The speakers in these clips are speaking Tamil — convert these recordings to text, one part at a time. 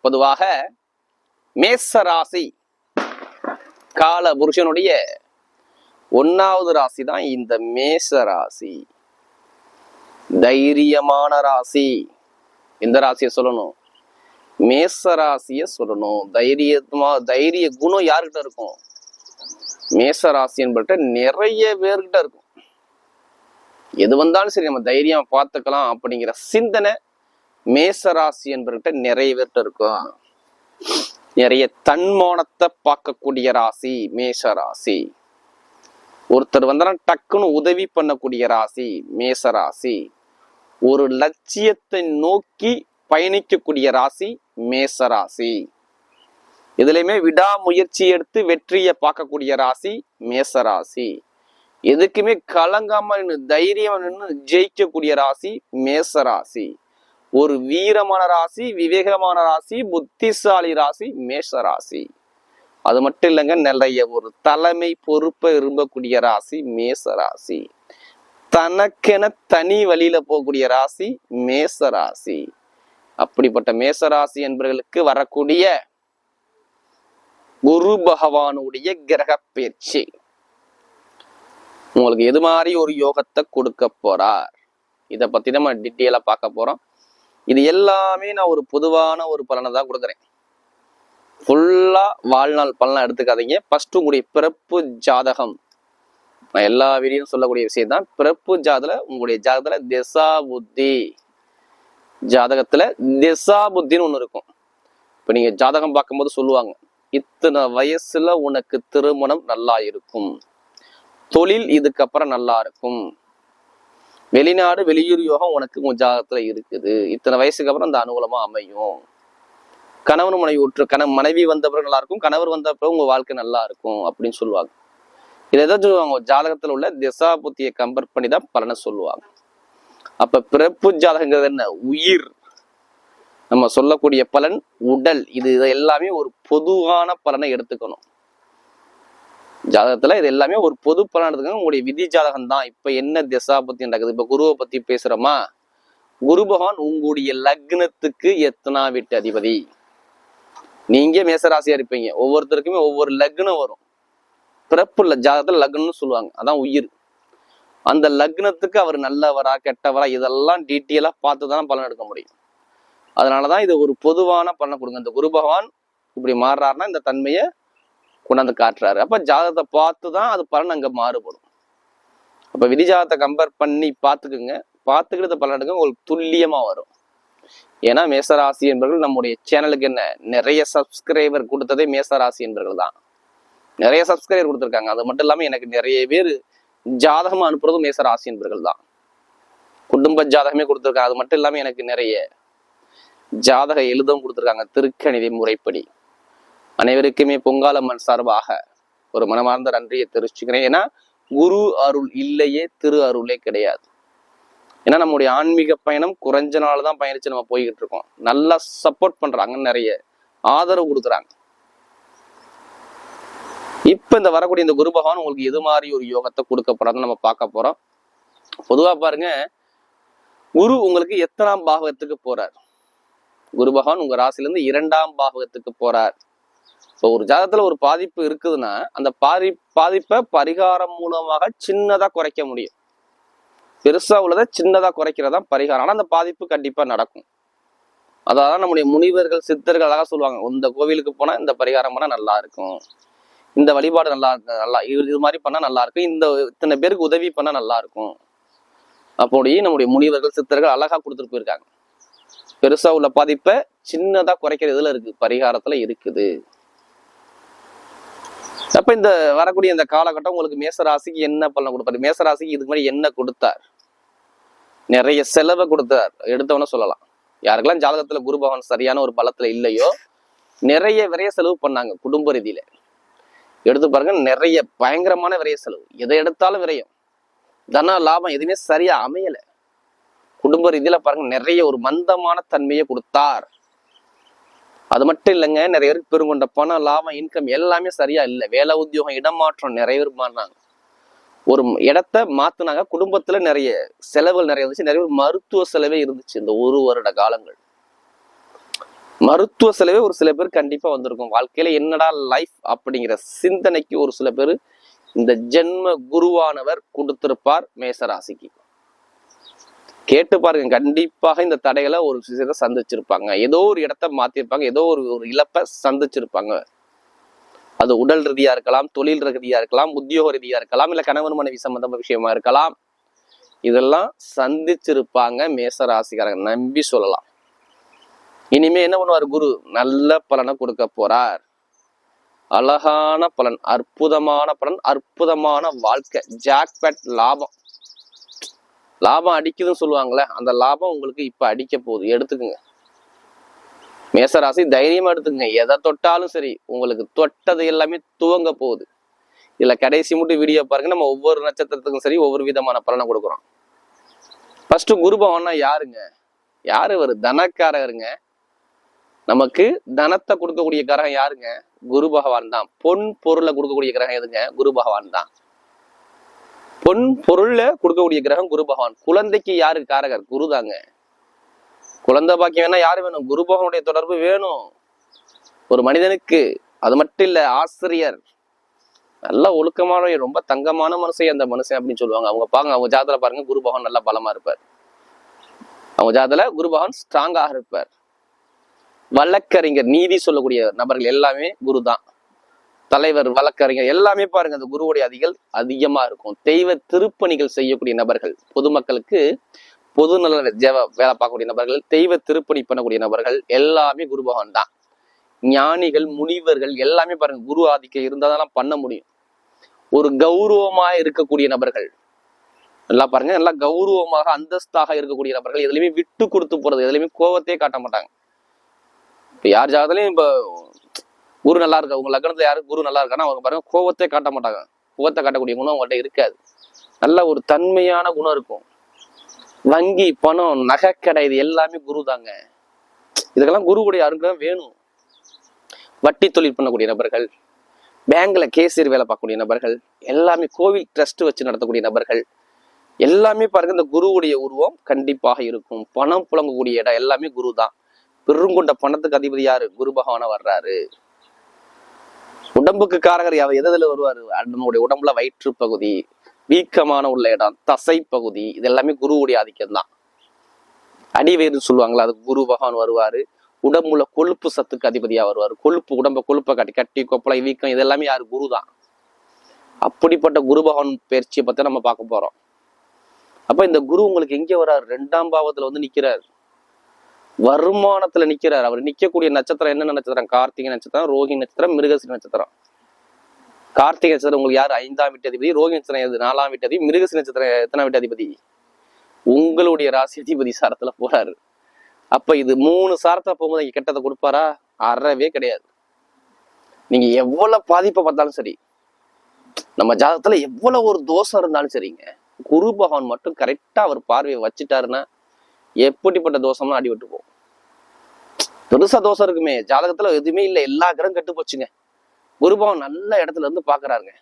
பொதுவாக மேசராசி கால புருஷனுடைய ஒன்னாவது ராசி தான் இந்த மேச ராசி தைரியமான ராசி. இந்த ராசியை சொல்லணும்? மேச ராசிய சொல்லணும். தைரியமா தைரிய குணம் யாருக்கிட்ட இருக்கும்? மேச ராசி என்பட்ட நிறைய பேர்கிட்ட இருக்கும். எது வந்தாலும் சரி நம்ம தைரியம் பார்த்துக்கலாம் அப்படிங்கிற சிந்தனை மேசராசி என்பவர்கிட்ட நிறைய பேர்கிட்ட இருக்கும். நிறைய தன்மானத்தை பார்க்கக்கூடிய ராசி மேஷ ராசி ஒருத்தர் வந்தா டக்குன்னு உதவி பண்ணக்கூடிய ராசி மேச ராசி ஒரு லட்சியத்தை நோக்கி பயணிக்கக்கூடிய ராசி மேச ராசி இதுலயுமே விடாமுயற்சி எடுத்து வெற்றியை பார்க்கக்கூடிய ராசி மேச ராசி எதுக்குமே கலங்காம நின்று தைரியம் நின்று ஜெயிக்கக்கூடிய ராசி மேச ராசி ஒரு வீரமான ராசி விவேகமான ராசி புத்திசாலி ராசி மேஷ ராசி. அது மட்டும் இல்லைங்க நிறைய ஒரு தலைமை பொறுப்பை விரும்பக்கூடிய ராசி மேச ராசி. தனக்கென தனி வழியில போகக்கூடிய ராசி மேச ராசி. அப்படிப்பட்ட மேச ராசி என்பவர்களுக்கு வரக்கூடிய குரு பகவானுடைய கிரக பயிற்சி உங்களுக்கு எது மாதிரி ஒரு யோகத்தை கொடுக்க போறார்? இதை பத்தி நம்ம டீட்டெயிலா பார்க்க போறோம். இது எல்லாமே நான் ஒரு பொதுவான ஒரு பலனை தான் கொடுக்குறேன். ஃபுல்லாக வாழ்நாள் பலனை எடுத்துக்காதீங்க. ஃபர்ஸ்ட் உங்களுடைய பிறப்பு ஜாதகம். நான் எல்லா வீடியும் சொல்லக்கூடிய விஷயம் தான் பிறப்பு ஜாதகத்தில் உங்களுடைய ஜாதகத்தில் திசா புத்தி ஜாதகத்தில் திசா புத்தின்னு ஒன்று இருக்கும். இப்போ நீங்கள் ஜாதகம் பார்க்கும்போது சொல்லுவாங்க இத்தனை வயசுல உனக்கு திருமணம் நல்லா இருக்கும். தொழில் இதுக்கப்புறம் நல்லா இருக்கும். வெளிநாடு வெளியூர் யோகம் உனக்கு உன் ஜாதகத்துல இருக்குது. இத்தனை வயசுக்கு அப்புறம் அந்த அனுகூலமா அமையும். கணவன் மனைவி ஒற்று கண மனைவி வந்த பிறகு நல்லா இருக்கும் கணவர் வந்த பிறகு உங்க வாழ்க்கை நல்லா இருக்கும் அப்படின்னு சொல்லுவாங்க. இதை எதாவது சொல்லுவாங்க ஜாதகத்துல உள்ள திசா புத்தியை கம்பேர் பண்ணி தான் பலனை சொல்லுவாங்க. அப்ப பிறப்பு ஜாதகங்கிறது என்ன? உயிர். நம்ம சொல்லக்கூடிய பலன் உடல். இது இது எல்லாமே ஒரு பொதுவான பலனை எடுத்துக்கணும். ஜாதகத்தில் இது எல்லாமே ஒரு பொது பலன் எடுத்துக்கணும் உங்களுடைய விதி ஜாதகம் தான் இப்போ என்ன திசா பற்றி நடக்குது? இப்போ குருவை பற்றி பேசுகிறோமா குரு பகவான் உங்களுடைய லக்னத்துக்கு எத்தனா வீட்டு அதிபதி? நீங்க மேசராசியா இருப்பீங்க. ஒவ்வொருத்தருக்குமே ஒவ்வொரு லக்னம் வரும். பிறப்புள்ள ஜாதகத்தில் லக்னம்னு சொல்லுவாங்க. அதான் உயிர். அந்த லக்னத்துக்கு அவர் நல்லவரா கெட்டவரா இதெல்லாம் டீட்டெயிலாக பார்த்து தான் பலன் எடுக்க முடியும். அதனால தான் இது ஒரு பொதுவான பலனை கொடுங்க. இந்த குரு பகவான் இப்படி மாறுறாருன்னா இந்த தன்மையை கொண்டாந்து காட்டுறாரு. அப்போ ஜாதகத்தை பார்த்து தான் அது பலன் அங்கே மாறுபடும். அப்போ விதி ஜாதகத்தை கம்பேர் பண்ணி பார்த்துக்குங்க. பார்த்துக்கிட்டு பலன் எடுக்க உங்களுக்கு துல்லியமாக வரும். ஏன்னா மேசராசி என்பவர்கள் நம்முடைய சேனலுக்கு என்ன? நிறைய சப்ஸ்கிரைபர் கொடுத்ததே மேசராசி என்பவர்கள் தான். நிறைய சப்ஸ்கிரைபர் கொடுத்துருக்காங்க. அது மட்டும் இல்லாமல் எனக்கு நிறைய பேர் ஜாதகம் அனுப்புறதும் மேசராசி என்பவர்கள் தான். குடும்ப ஜாதகமே கொடுத்துருக்காங்க. அது மட்டும் இல்லாமல் எனக்கு நிறைய ஜாதக எழுதவும் கொடுத்துருக்காங்க. திருக்கணிதை முறைப்படி. அனைவருக்குமே பொங்காலம்மன் சார்பாக ஒரு மனமார்ந்த நன்றியை தெரிவிச்சுக்கிறேன். ஏன்னா குரு அருள் இல்லையே திரு அருளே கிடையாது. ஏன்னா நம்முடைய ஆன்மீக பயணம் குறைஞ்ச நாள் தான் பயணிச்சு நம்ம போய்கிட்டு இருக்கோம். நல்லா சப்போர்ட் பண்றாங்க நிறைய ஆதரவு கொடுக்குறாங்க. இப்ப இந்த வரக்கூடிய இந்த குரு பகவான் உங்களுக்கு எது மாதிரி ஒரு யோகத்தை கொடுக்க நம்ம பார்க்க போறோம். பொதுவா பாருங்க குரு உங்களுக்கு எத்தனாம் பாகத்துக்கு போறார்? குரு பகவான் உங்க ராசில இருந்து இரண்டாம் பாகத்துக்கு போறார். இப்போ ஒரு ஜாதகத்தில் ஒரு பாதிப்பு இருக்குதுன்னா அந்த பாதி பாதிப்பை பரிகாரம் மூலமாக சின்னதா குறைக்க முடியும். பெருசா உள்ளதை சின்னதா குறைக்கிறதா பரிகாரம். ஆனா அந்த பாதிப்பு கண்டிப்பா நடக்கும். அதான் நம்முடைய முனிவர்கள் சித்தர்கள் அழகா சொல்லுவாங்க இந்த கோவிலுக்கு போனா இந்த பரிகாரம் பண்ணா நல்லா இருக்கும். இந்த வழிபாடு நல்லா நல்லா இது இது மாதிரி பண்ணா நல்லா இருக்கும். இந்த இத்தனை பேருக்கு உதவி பண்ணா நல்லா இருக்கும். அப்படி நம்முடைய முனிவர்கள் சித்தர்கள் அழகா கொடுத்துட்டு போயிருக்காங்க. பெருசா உள்ள பாதிப்பை சின்னதா குறைக்கிற இதில் இருக்கு பரிகாரத்துல இருக்குது. அப்ப இந்த வரக்கூடிய இந்த காலகட்டம் உங்களுக்கு மேசராசிக்கு என்ன பலன் கொடுப்பாரு? மேசராசிக்கு இதுக்கு மாதிரி என்ன கொடுத்தார்? நிறைய செலவை கொடுத்தார். எடுத்தவன சொல்லலாம். யாருக்கெல்லாம் ஜாதகத்துல குரு பகவான் சரியான ஒரு பலத்துல இல்லையோ நிறைய விரைய செலவு பண்ணாங்க குடும்ப ரீதியில. எடுத்து பாருங்க நிறைய பயங்கரமான விரைய செலவு. எதை எடுத்தாலும் விரையும். தன லாபம் எதுவுமே சரியா அமையல. குடும்ப ரீதியில பாருங்க நிறைய ஒரு மந்தமான தன்மையை கொடுத்தார். அது மட்டும் இல்லைங்க நிறைய பேருக்கு பெருங்கொண்ட பணம் லாபம் இன்கம் எல்லாமே சரியா இல்லை. வேலை உத்தியோகம் இடமாற்றம் நிறைய பேர் மாறினாங்க ஒரு இடத்த மாத்தினாங்க. குடும்பத்துல நிறைய செலவுகள் நிறைய இருந்துச்சு. நிறைய பேர் மருத்துவ செலவே இருந்துச்சு இந்த ஒரு வருட காலங்கள். மருத்துவ செலவே ஒரு சில பேர் கண்டிப்பா வந்திருக்கும். வாழ்க்கையில என்னடா லைஃப் அப்படிங்கிற சிந்தனைக்கு ஒரு சில பேர் இந்த ஜென்ம குருவானவர் கொடுத்திருப்பார் மேசராசிக்கு. கேட்டு பாருங்க. கண்டிப்பாக இந்த தடைகளை ஒரு விஷயத்தை சந்திச்சிருப்பாங்க. ஏதோ ஒரு இடத்த மாத்திருப்பாங்க. ஏதோ ஒரு ஒரு இழப்பை சந்திச்சிருப்பாங்க. அது உடல் ரீதியா இருக்கலாம் தொழில் ரீதியா இருக்கலாம் உத்தியோக ரீதியா இருக்கலாம் இல்ல கணவன் மனைவி சம்பந்தமான விஷயமா இருக்கலாம். இதெல்லாம் சந்திச்சிருப்பாங்க மேச ராசிக்காரங்க நம்பி சொல்லலாம். இனிமே என்ன பண்ணுவார் குரு? நல்ல பலனை கொடுக்க போறார். அழகான பலன் அற்புதமான பலன் அற்புதமான வாழ்க்கை. ஜாக்பேட் லாபம். லாபம் அடிக்குதுன்னு சொல்லுவாங்கல்ல அந்த லாபம் உங்களுக்கு இப்ப அடிக்க போகுது. எடுத்துக்கோங்க. மேசராசி தைரியமா எடுத்துக்கங்க. எதை தொட்டாலும் சரி உங்களுக்கு தொட்டது எல்லாமே துவங்க போகுது. இதுல கடைசி மட்டும் வீடியோ பாருங்க. நம்ம ஒவ்வொரு நட்சத்திரத்துக்கும் சரி ஒவ்வொரு விதமான பலனை கொடுக்குறோம். ஃபர்ஸ்ட் குரு பவன்னா யாருங்க? யாரு ஒரு தனக்காரருங்க. நமக்கு தனத்தை கொடுக்கக்கூடிய கிரகம் யாருங்க? குரு பகவான் தான். பொன் பொருளை கொடுக்கக்கூடிய கிரகம் எதுங்க? குரு பகவான் தான். பொன் பொருள்ல கொடுக்கக்கூடிய கிரகம் குரு பகவான். குழந்தைக்கு யாரு காரகர்? குரு தாங்க. குழந்தை பாக்கியம் வேணா யாரு வேணும்? குரு பகவானுடைய தொடர்பு வேணும். ஒரு மனிதனுக்கு. அது மட்டும் இல்ல ஆசிரியர். நல்ல ஒழுக்கமான ரொம்ப தங்கமான மனுஷன் அந்த மனுஷன் அப்படின்னு சொல்லுவாங்க. அவங்க பாருங்க அவங்க ஜாதத்துல பாருங்க குரு பகவான் நல்லா பலமா இருப்பார். அவங்க ஜாதத்துல குரு பகவான் ஸ்ட்ராங்காக இருப்பார். வழக்கறிஞர் நீதி சொல்லக்கூடிய நபர்கள் எல்லாமே குரு தான். தலைவர் வழக்கறிஞர் எல்லாமே பாருங்க அந்த குருவுடைய அதிகள் அதிகமா இருக்கும். தெய்வ திருப்பணிகள் செய்யக்கூடிய நபர்கள் பொதுமக்களுக்கு பொது நல ஜெவ வேலை பார்க்கக்கூடிய நபர்கள் தெய்வ திருப்பணி பண்ணக்கூடிய நபர்கள் எல்லாமே குரு பகவான் தான். ஞானிகள் முனிவர்கள் எல்லாமே பாருங்க குரு ஆதிக்கம் இருந்தால் தான் பண்ண முடியும். ஒரு கௌரவமா இருக்கக்கூடிய நபர்கள் நல்லா பாருங்க நல்லா கௌரவமாக அந்தஸ்தாக இருக்கக்கூடிய நபர்கள் எதுலையுமே விட்டு கொடுத்து போறது எதுலையுமே கோவத்தையே காட்ட மாட்டாங்க. இப்போ யார் ஜாதகத்துலையும் இப்போ குரு நல்லா இருக்கா? உங்க லக்னத்துல யாரு? குரு நல்லா இருக்கான்னா அவங்க பாருங்க கோவத்தை காட்ட மாட்டாங்க. கோவத்தை காட்டக்கூடிய குணம் அவங்கள்ட்ட இருக்காது. நல்ல ஒரு தன்மையான குணம் இருக்கும். வங்கி பணம் நகைக்கடை இது எல்லாமே குரு தாங்க. இதுக்கெல்லாம் குருவுடைய அருங்கம் வேணும். வட்டி தொழில் பண்ணக்கூடிய நபர்கள் பேங்க்ல கேசியர் வேலை பார்க்கக்கூடிய நபர்கள் எல்லாமே கோவில் ட்ரஸ்ட் வச்சு நடத்தக்கூடிய நபர்கள் எல்லாமே பாருங்க இந்த குருவுடைய உருவம் கண்டிப்பாக இருக்கும். பணம் புழங்கக்கூடிய இடம் எல்லாமே குரு தான். பெருங்கொண்ட பணத்துக்கு அதிபதி யாரு? குரு பகவானா வர்றாரு. உடம்புக்கு காரகர் எதில் வருவார்? நம்முடைய உடம்புல வயிற்று பகுதி வீக்கமான உள்ள இடம் தசை பகுதி இது எல்லாமே குருவுடைய ஆதிக்கம் தான் அடிவேர்னு சொல்லுவாங்களா? அது குரு பகவான் வருவார். உடம்புல கொழுப்பு சத்துக்கு அதிபதியாக வருவார். கொழுப்பு உடம்ப கொழுப்பை கட்டி கட்டி கொப்பளை வீக்கம் இது எல்லாமே யார்? குரு தான் அப்படிப்பட்ட குரு பகவான் பயிற்சியை பற்றி நம்ம பார்க்க போகிறோம் அப்போ இந்த குரு உங்களுக்கு எங்கே வர்றார் ரெண்டாம் பாவத்தில் வந்து நிற்கிறார் வருமானத்துல நிக்கிறார். அவர் நிக்கக்கூடிய நட்சத்திரம் என்ன நட்சத்திரம்? கார்த்திகை நட்சத்திரம் ரோஹி நட்சத்திரம் மிருகசி நட்சத்திரம். கார்த்திகை நட்சத்திரம் உங்களுக்கு யார் ஐந்தாம் வீட்டு அதிபதி ரோஹிணி நட்சத்திரம் நாலாம் வீட்டு அதிபதி மிருகசி நட்சத்திரம் எத்தனாம் வீட்டு அதிபதி உங்களுடைய ராசி அதிபதி சாரத்துல போறாரு. அப்ப இது மூணு சாரத்தை போகும்போது இங்க கெட்டதை கொடுப்பாரா? அறவே கிடையாது. நீங்க எவ்வளவு பாதிப்பை பார்த்தாலும் சரி நம்ம ஜாதகத்துல எவ்வளவு ஒரு தோஷம் இருந்தாலும் சரிங்க. குரு பகவான் மட்டும் கரெக்டா அவர் பார்வையை வச்சுட்டாருன்னா எப்படிப்பட்ட தோஷம்லாம் அடி போகும். பெருசா தோஷம் இருக்குமே. ஜாதகத்துல எதுவுமே இல்லை. எல்லா கிரகம் கெட்டு போச்சுங்க. குருபவன் நல்ல இடத்துல இருந்து பாக்குறாருங்க.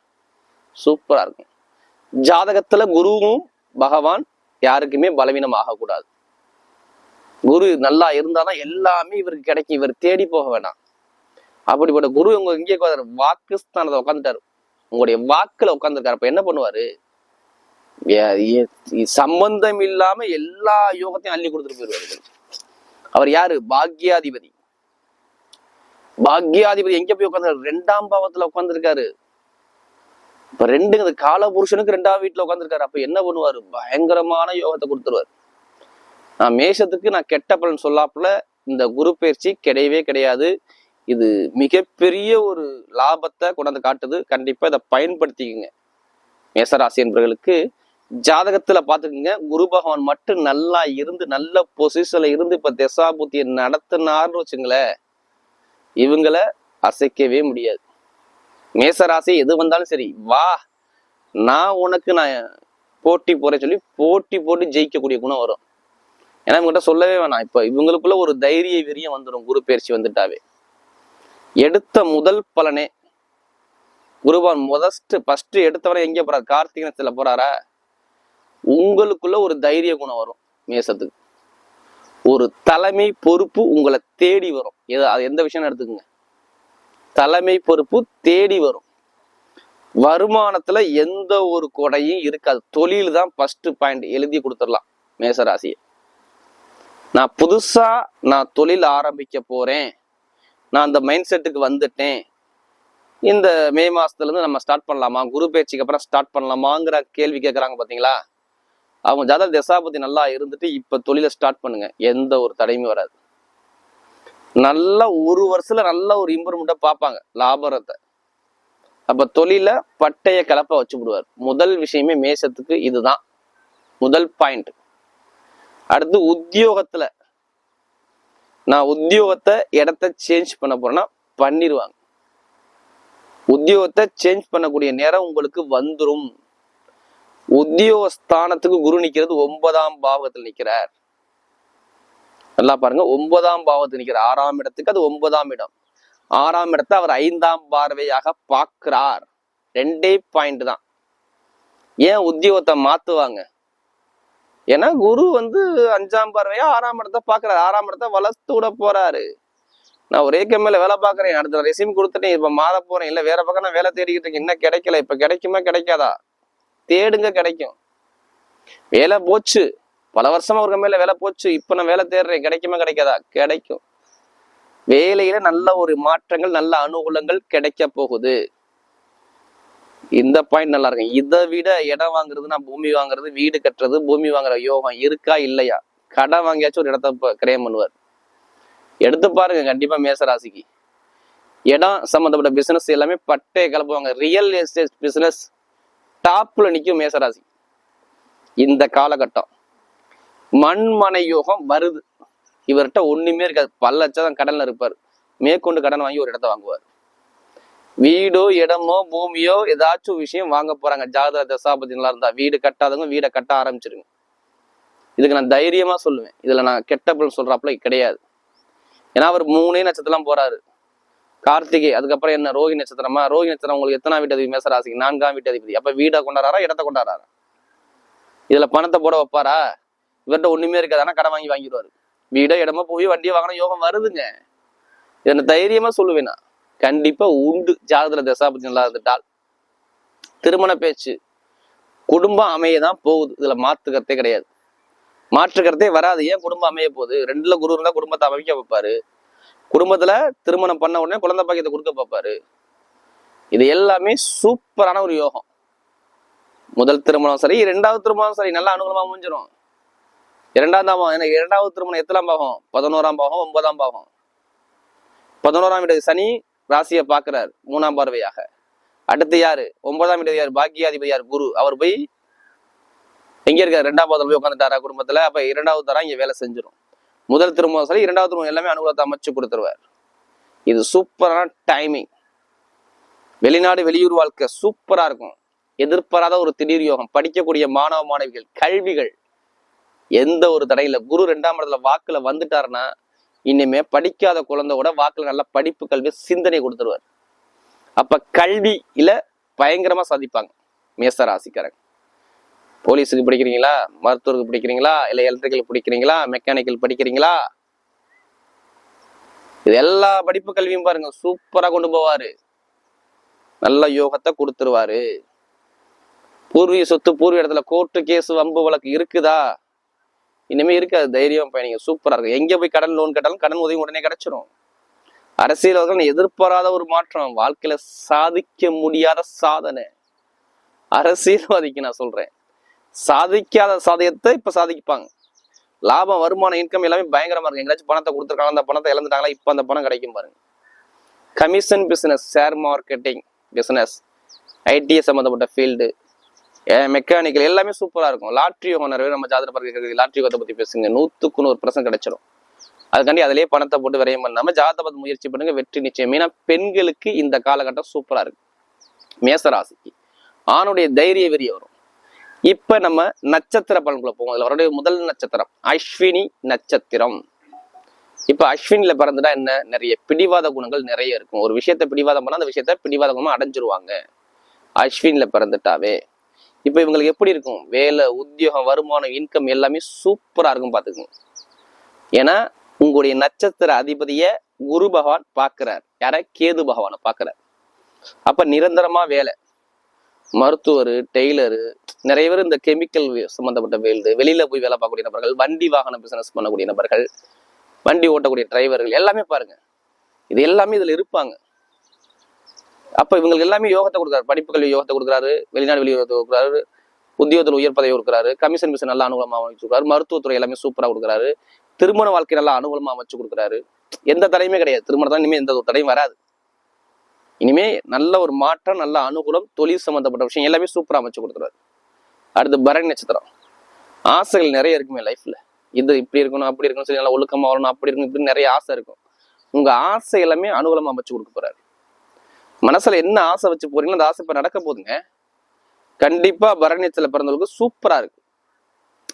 சூப்பரா இருக்கும் ஜாதகத்துல குருவும் பகவான் யாருக்குமே பலவீனம் ஆகக்கூடாது. குரு நல்லா இருந்தாதான் எல்லாமே இவருக்கு கிடைக்கும். இவர் தேடி போக வேணாம். அப்படிப்பட்ட குரு உங்க இங்கே உட்கார்ந்தாரு வாக்குஸ்தானத்தை உட்காந்துட்டாரு உங்களுடைய வாக்குல உட்காந்துருக்காரு அப்ப என்ன பண்ணுவாரு? சம்பந்தம் இல்லாம எல்லா யோகத்தையும் அள்ளி கொடுத்துட்டு போயிருவாரு அவர் யாரு? பாக்யாதிபதி. பாக்யாதிபதி எங்க போய் உட்காந்து ரெண்டாம் பாவத்துல உட்காந்துருக்காரு இப்ப ரெண்டு கால புருஷனுக்கு ரெண்டாம் வீட்டுல உட்காந்துருக்காரு அப்ப என்ன பண்ணுவாரு? பயங்கரமான யோகத்தை கொடுத்துருவாரு. நான் மேஷத்துக்கு நான் கெட்ட பலன் சொல்லாப்புல இந்த குரு பயிற்சி கிடையவே கிடையாது. இது மிகப்பெரிய ஒரு லாபத்தை கொண்டாந்து காட்டுது. கண்டிப்பா இதை பயன்படுத்திக்கங்க. மேசராசி என்பவர்களுக்கு ஜாதகத்துல பாத்துக்கோங்க குரு பகவான் மட்டும் நல்லா இருந்து நல்ல பொசிஷன்ல இருந்து இப்ப திசாபுத்தியை நடத்தினார்னு வச்சுங்களேன். இவங்களை அசைக்கவே முடியாது. மேசராசி எது வந்தாலும் சரி வா நான் உனக்கு நான் போட்டி போறேன்னு சொல்லி போட்டி போட்டு ஜெயிக்கக்கூடிய குணம் வரும். ஏன்னா இவங்ககிட்ட சொல்லவே வேணாம். இப்போ இவங்களுக்குள்ள ஒரு தைரிய விரியம் வந்துடும் குரு பயிற்சி வந்துட்டாவே. எடுத்த முதல் பலனே குருவான் முதஸ்ட் ஃபர்ஸ்ட் எடுத்தவரை எங்கே போறாரு. கார்த்திகனத்துல போறாரா? உங்களுக்குள்ள ஒரு தைரிய குணம் வரும் மேசத்துக்கு. ஒரு தலைமை பொறுப்பு உங்களை தேடி வரும். எது அது எந்த விஷயம் எடுத்துக்கோங்க. தலைமை பொறுப்பு தேடி வரும். வருமானத்துல எந்த ஒரு கொடையும் இருக்காது. தொழில் தான் ஃபர்ஸ்ட் பாயிண்ட் எழுதி கொடுத்துடலாம் மேசராசியை. நான் புதுசா நான் தொழில் ஆரம்பிக்க போறேன். நான் அந்த மைண்ட் செட்டுக்கு வந்துட்டேன். இந்த மே மாசத்துல இருந்து நம்ம ஸ்டார்ட் பண்ணலாமா? குரு பேச்சுக்கு அப்புறம் ஸ்டார்ட் பண்ணலாமாங்கிற கேள்வி கேட்குறாங்க பார்த்தீங்களா அவங்க ஜாதக தசாபதி நல்லா இருந்துட்டு இப்ப தொழிலை ஸ்டார்ட் பண்ணுங்க. எந்த ஒரு தடையுமே வராது. நல்ல ஒரு வருஷத்துல நல்ல ஒரு இம்ப்ரூவ்மெண்ட்டை பார்ப்பாங்க லாபரத்தை. அப்ப தொழில பட்டைய கலப்ப வச்சு விடுவார். முதல் விஷயமே மேசத்துக்கு இதுதான். முதல் பாயிண்ட் அடுத்து உத்தியோகத்துல. நான் உத்தியோகத்தை இடத்த சேஞ்ச் பண்ண போறேன்னா பண்ணிடுவாங்க உத்தியோகத்தை சேஞ்ச் பண்ணக்கூடிய நேரம் உங்களுக்கு வந்துடும் உத்தியோக ஸ்தானத்துக்கு குரு நிக்கிறது ஒன்பதாம் பாவத்தில் நிக்கிறார். நல்லா பாருங்க ஒன்பதாம் பாவத்தில் நிக்கிற ஆறாம் இடத்துக்கு அது ஒன்பதாம் இடம். ஆறாம் இடத்தை அவர் ஐந்தாம் பார்வையாக பார்க்கிறார். ரெண்டே பாயிண்ட் தான். ஏன் உத்தியோகத்தை மாத்துவாங்க? ஏன்னா குரு வந்து அஞ்சாம் பார்வையா ஆறாம் இடத்தை பாக்குறாரு ஆறாம் இடத்தை வளர்த்து விட போறாரு. நான் ஒரே கம்மியில வேலை பாக்குறேன் அடுத்த ரெசியூம் கொடுத்துட்டேன் இப்ப மாற போறேன். இல்ல வேற பக்கம் நான் வேலை தேடிக்கிட்டு இருக்கேன். இன்னும் கிடைக்கல. இப்ப கிடைக்குமா கிடைக்காதா? தேடுங்க கிடைக்கும். வேலை போச்சு. பல வருஷமா ஒரு மேல வேலை போச்சு. இப்ப நான் வேலை தேடுறேன். கிடைக்குமா கிடைக்காதா? கிடைக்கும். வேலையில நல்ல ஒரு மாற்றங்கள் நல்ல அனுகூலங்கள் கிடைக்க போகுது. இந்த பாயிண்ட் நல்லா இருக்கும். இதை விட இடம் வாங்குறதுன்னா பூமி வாங்குறது வீடு கட்டுறது பூமி வாங்குற யோகம் இருக்கா இல்லையா? கடன் வாங்கியாச்சும் ஒரு இடத்த கிரயம் பண்ணுவார். எடுத்து பாருங்க. கண்டிப்பா மேசராசிக்கு இடம் சம்பந்தப்பட்ட பிசினஸ் எல்லாமே பட்டையை கலப்புவாங்க. ரியல் எஸ்டேட் பிசினஸ் டாப்ல நிற்கும் மேசராசி. இந்த காலகட்டம். மண்மனை யோகம் வருது. இவர்கிட்ட ஒண்ணுமே இருக்காது. பல லட்சம் தான் கடன்ல இருப்பார். மேற்கொண்டு கடன் வாங்கி ஒரு இடத்த வாங்குவார். வீடோ இடமோ பூமியோ ஏதாச்சும் விஷயம் வாங்க போறாங்க. ஜாதக தசாபதி நல்லா இருந்தா வீடு கட்டாதவங்க வீடை கட்ட ஆரம்பிச்சிருங்க. இதுக்கு நான் தைரியமா சொல்லுவேன். இதுல நான் கெட்ட பலன் சொல்றாப்புல கிடையாது. ஏன்னா அவர் மூணே நட்சத்திரம் போறாரு. கார்த்திகை அதுக்கப்புறம் என்ன? ரோஹி நட்சத்திரமா? ரோஹி நட்சத்திரம் உங்களுக்கு எத்தனாம் வீட்டு அதிபதி? மேசராசிக்கு நான்காம் வீட்டு அதிபதி. அப்ப வீடை கொண்டாடுறாரா இடத்த கொண்டாடுறாரா? இதுல பணத்தை போட வைப்பாரா? இவர்கிட்ட ஒண்ணுமே இருக்காது. ஆனா கடன் வாங்கி வாங்கிடுவாரு. வீடோ இடமோ போய் வண்டியை வாங்கின யோகம் வருதுங்க. இதை தைரியமா சொல்லுவேன்? நான் கண்டிப்பா உண்டு. ஜாதகத்துல தசாபதி நல்லா இருந்துட்டால் திருமண பேச்சு. குடும்பம் அமையதான் போகுது. இதுல மாத்துக்கிறதே கிடையாது. மாற்றுக்கிறதே வராது. ஏன் குடும்பம் அமைய போகுது? ரெண்டுல குரு இருந்தா குடும்பத்தை அமைக்க வைப்பாரு. குடும்பத்துல திருமணம் பண்ண உடனே குழந்தை பாக்கியத்தை கொடுக்க பார்ப்பாரு. இது எல்லாமே சூப்பரான ஒரு யோகம். முதல் திருமணம் சரி இரண்டாவது திருமணம் சரி நல்லா அனுகூலமா முடிஞ்சிடும் இரண்டாம் தாபம் எனக்கு இரண்டாவது திருமணம் எத்தனாம் பாகம்? பதினோராம் பாகம் ஒன்பதாம் பாகம். பதினோராம் வீடு சனி ராசியை பார்க்கிறார் மூணாம் பார்வையாக. அடுத்து யாரு? ஒன்பதாம் வீடு யார்? பாக்கியாதிபதி யார்? குரு. அவர் போய் எங்க இருக்காரு? ரெண்டாம் பாதத்தில் போய் உட்காந்துட்டாரா குடும்பத்துல? அப்ப இரண்டாவது தரம் இங்க வேலை செஞ்சிடும் முதல் திருமணம் சரி இரண்டாவது திருமணம் எல்லாமே அனுகூலத்தை அமைச்சு கொடுத்துருவார். இது சூப்பரான டைமிங் வெளிநாடு வெளியூர் வாழ்க்கை சூப்பரா இருக்கும். எதிர்பாராத ஒரு திடீர் யோகம். படிக்கக்கூடிய மாணவ மாணவிகள் கல்விகள். எந்த ஒரு தடையில குரு ரெண்டாம் இடத்துல வாக்குல வந்துட்டாருன்னா இனிமே படிக்காத குழந்தை கூட வாக்குல நல்ல படிப்பு கல்வி சிந்தனை கொடுத்துருவார். அப்ப கல்வியில பயங்கரமா சாதிப்பாங்க. மேச ராசிக்காரங்க போலீஸுக்கு படிக்கிறீங்களா? மருத்துவருக்கு படிக்கிறீங்களா? இல்ல எலக்ட்ரிக்கல் படிக்கிறீங்களா? மெக்கானிக்கல் படிக்கிறீங்களா? இது எல்லா படிப்பு கல்வியும் பாருங்க. சூப்பரா கொண்டு போவாரு. நல்ல யோகத்தை கொடுத்துருவாரு. பூர்வீக சொத்து பூர்வீக இடத்துல கோர்ட்டு கேஸ் வம்பு வழக்கு இருக்குதா? இனிமே இருக்காது. தைரியம் பயணிங்க சூப்பரா இருக்கும் எங்க போய் கடன் லோன் கேட்டாலும் கடன் உதவி உடனே கிடைச்சிரும். அரசியல்வாதிகள் எதிர்பாராத ஒரு மாற்றம். வாழ்க்கையில சாதிக்க முடியாத சாதனை. அரசியல்வாதிக்கு நான் சொல்றேன். சாதிக்காத சாதியத்தை இப்போ சாதிப்பாங்க. லாபம் வருமானம் இன்கம் எல்லாமே பயங்கரமாக இருக்கு. எங்கேயாச்சும் பணத்தை கொடுத்துருக்காங்க அந்த பணத்தை இழந்துட்டாங்களா? இப்போ அந்த பணம் கிடைக்கும் பாருங்க. Commission business share marketing business ITI சம்மந்தப்பட்ட ஃபீல்டு மெக்கானிக்கல் எல்லாமே சூப்பராக இருக்கும். லாட்ரி ஓனர் நம்ம ஜாதக பார்க்க லாட்ரி யோகத்தை பற்றி பேசுங்க. நூற்றுக்கு நூறு பர்சன்ட் கிடைச்சிடும் அதுக்காண்டி அதிலேயே பணத்தை போட்டு விரையும் பண்ணாமல் ஜாதக பார்த்து முயற்சி பண்ணுங்க வெற்றி நிச்சயம். ஏன்னா பெண்களுக்கு இந்த காலகட்டம் சூப்பராக இருக்கு. மேசராசிக்கு. ஆணுடைய தைரிய வெறி வரும். இப்ப நம்ம நட்சத்திர பலன்களை போவோம். அதுல வரக்கூடிய முதல் நட்சத்திரம் அஸ்வினி நட்சத்திரம். இப்ப அஸ்வினில பிறந்துட்டா என்ன? நிறைய பிடிவாத குணங்கள் நிறைய இருக்கும். ஒரு விஷயத்த பிடிவாதம் பண்ணா அந்த விஷயத்த பிடிவாத குணமா அடைஞ்சிருவாங்க. அஸ்வினில பிறந்துட்டாவே. இப்ப இவங்களுக்கு எப்படி இருக்கும்? வேலை உத்தியோகம் வருமானம் இன்கம் எல்லாமே சூப்பரா இருக்கும் பாத்துக்கோங்க ஏன்னா உங்களுடைய நட்சத்திர அதிபதிய குரு பகவான் பாக்குறார் யார? கேது பகவானை பாக்குறார் அப்ப நிரந்தரமா வேலை. மருத்துவர் டெய்லரு நிறைய பேர் இந்த கெமிக்கல் சம்பந்தப்பட்ட வேல்டு வெளியில போய் வேலை பார்க்கக்கூடிய நபர்கள் வண்டி வாகன பிசினஸ் பண்ணக்கூடிய நபர்கள் வண்டி ஓட்டக்கூடிய டிரைவர்கள் எல்லாமே பாருங்க. இது எல்லாமே இதுல இருப்பாங்க. அப்ப இவங்களுக்கு எல்லாமே யோகத்தை கொடுக்குறாரு. படிப்பு கல்வி யோகத்தை கொடுக்குறாரு வெளிநாடு வெளி யோகத்தை கொடுக்குறாரு உத்தியோகத்தில் உயர் பதவி கொடுக்குறாரு கமிஷன் மிஷன் நல்லா அனுகூலமாக அமைச்சு கொடுக்குறாரு மருத்துவத்துறை எல்லாமே சூப்பரா கொடுக்குறாரு திருமண வாழ்க்கை நல்லா அனுகூலமா அமைச்சு கொடுக்குறாரு. எந்த தடையுமே கிடையாது. திருமணம் இனிமே எந்த ஒரு தடையும் வராது. இனிமே நல்ல ஒரு மாற்றம் நல்ல அனுகூலம் தொழில் சம்பந்தப்பட்ட விஷயம் எல்லாமே சூப்பரா அமைச்சு கொடுக்குறாரு அடுத்து பரணி நட்சத்திரம். ஆசைகள் நிறைய இருக்குமே லைஃப்ல இது இப்படி இருக்கணும் அப்படி இருக்கணும் சரி நல்லா ஒழுக்கமா வரணும் அப்படி இருக்கணும் இப்படி நிறைய ஆசை இருக்கும். உங்க ஆசை எல்லாமே அனுகூலமா அமைச்சு கொடுக்க போறாரு. மனசுல என்ன ஆசை வச்சு போறீங்களோ அந்த ஆசை இப்ப நடக்க போகுதுங்க. கண்டிப்பா பரணியத்துல பிறந்தவங்களுக்கு சூப்பரா இருக்கும்.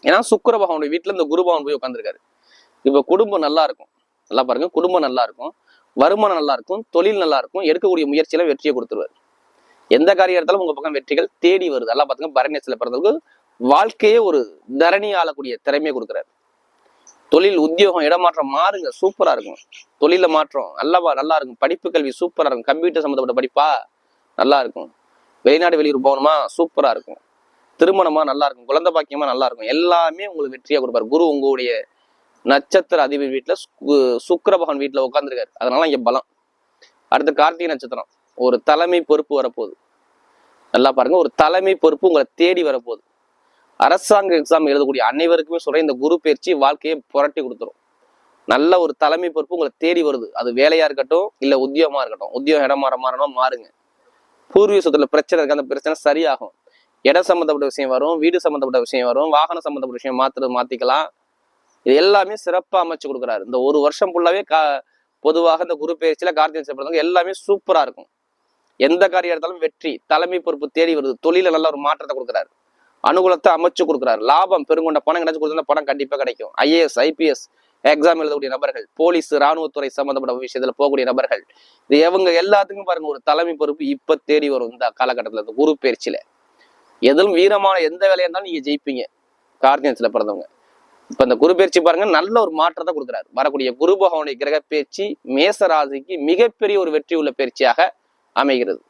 ஏன்னா சுக்கர பகவானுடைய வீட்டுல இந்த குரு பகவான் போய் உட்காந்துருக்காரு இப்ப குடும்பம் நல்லா இருக்கும். நல்லா பாருங்க குடும்பம் நல்லா இருக்கும். வருமானம் நல்லா இருக்கும் தொழில் நல்லா இருக்கும். எடுக்கக்கூடிய முயற்சியில வெற்றியை கொடுத்துருவாரு. எந்த காரியம் எடுத்தாலும் உங்க பக்கம் வெற்றிகள் தேடி வருது. எல்லாம் பாத்துங்க பரணியத்தில் பிறந்தவங்களுக்கு வாழ்க்கையே ஒரு தரணி ஆளக்கூடிய திறமையை கொடுக்குறாரு. தொழில் உத்தியோகம் இடமாற்றம் மாறுங்க. சூப்பரா இருக்கும். தொழில மாற்றம் நல்லவா நல்லா இருக்கும். படிப்பு கல்வி சூப்பரா இருக்கும். கம்ப்யூட்டர் சம்மந்தப்பட்ட படிப்பா நல்லா இருக்கும். வெளிநாடு வெளியூர் போகணுமா? சூப்பரா இருக்கும். திருமணமா நல்லா இருக்கும். குழந்தை பாக்கியமா நல்லா இருக்கும். எல்லாமே உங்களுக்கு வெற்றியா கொடுப்பாரு. குரு உங்களுடைய நட்சத்திர அதிபர் வீட்டுல சுக்கர பகவான் வீட்டுல உட்காந்துருக்காரு அதனால இங்க பலம். அடுத்து கார்த்திகை நட்சத்திரம். ஒரு தலைமை பொறுப்பு வரப்போகுது. நல்லா பாருங்க. ஒரு தலைமை பொறுப்பு உங்களை தேடி வரப்போகுது. அரசாங்க எக்ஸாம் எழுதக்கூடிய அனைவருக்குமே சொல்றேன் இந்த குரு பயிற்சி வாழ்க்கையை புரட்டி கொடுத்துரும். நல்ல ஒரு தலைமை பொறுப்பு உங்களை தேடி வருது. அது வேலையா இருக்கட்டும் இல்ல உத்தியோகமா இருக்கட்டும். உத்தியோகம் இடம் மாற மாறணும் மாறுங்க. பூர்வீக சொத்துல பிரச்சனை இருக்கு அந்த பிரச்சனை சரியாகும். இடம் சம்பந்தப்பட்ட விஷயம் வரும் வீடு சம்பந்தப்பட்ட விஷயம் வரும் வாகனம் சம்பந்தப்பட்ட விஷயம் மாத்துறது மாத்திக்கலாம். இது எல்லாமே சிறப்பாக அமைச்சு கொடுக்குறாரு. இந்த ஒரு வருஷம் ஃபுல்லாவே கா பொதுவாக இந்த குரு பயிற்சியில கார்த்திகை செய்யப்படுறவங்க எல்லாமே சூப்பரா இருக்கும். எந்த காரியம் எடுத்தாலும் வெற்றி தலைமை பொறுப்பு தேடி வருது. தொழில நல்ல ஒரு மாற்றத்தை கொடுக்குறாரு. அனுகூலத்தை அமைச்சு கொடுக்குறாரு. லாபம் பெருங்கொண்ட பணம் கிடைச்சு கொடுத்தா பணம் கண்டிப்பா கிடைக்கும். ஐஏஎஸ் ஐபிஎஸ் எக்ஸாம் எழுதக்கூடிய நபர்கள் போலீஸ் ராணுவத்துறை சம்பந்தப்பட்ட விஷயத்துல போகக்கூடிய நபர்கள். இது இவங்க எல்லாத்துக்கும் பாருங்க ஒரு தலைமை பொறுப்பு இப்ப தேடி வரும் இந்த காலகட்டத்துல இந்த குரு பயிற்சியில. எதிலும் வீரமான எந்த வேலையா இருந்தாலும் நீங்க ஜெயிப்பீங்க. கார்டியன்ஸ்ல பிறந்தவங்க. இப்ப இந்த குரு பயிற்சி பாருங்க நல்ல ஒரு மாற்றத்தை கொடுக்குறாரு. வரக்கூடிய குரு பகவானுடைய கிரக பயிற்சி மேச ராசிக்கு மிகப்பெரிய ஒரு வெற்றி உள்ள பயிற்சியாக அமைகிறது.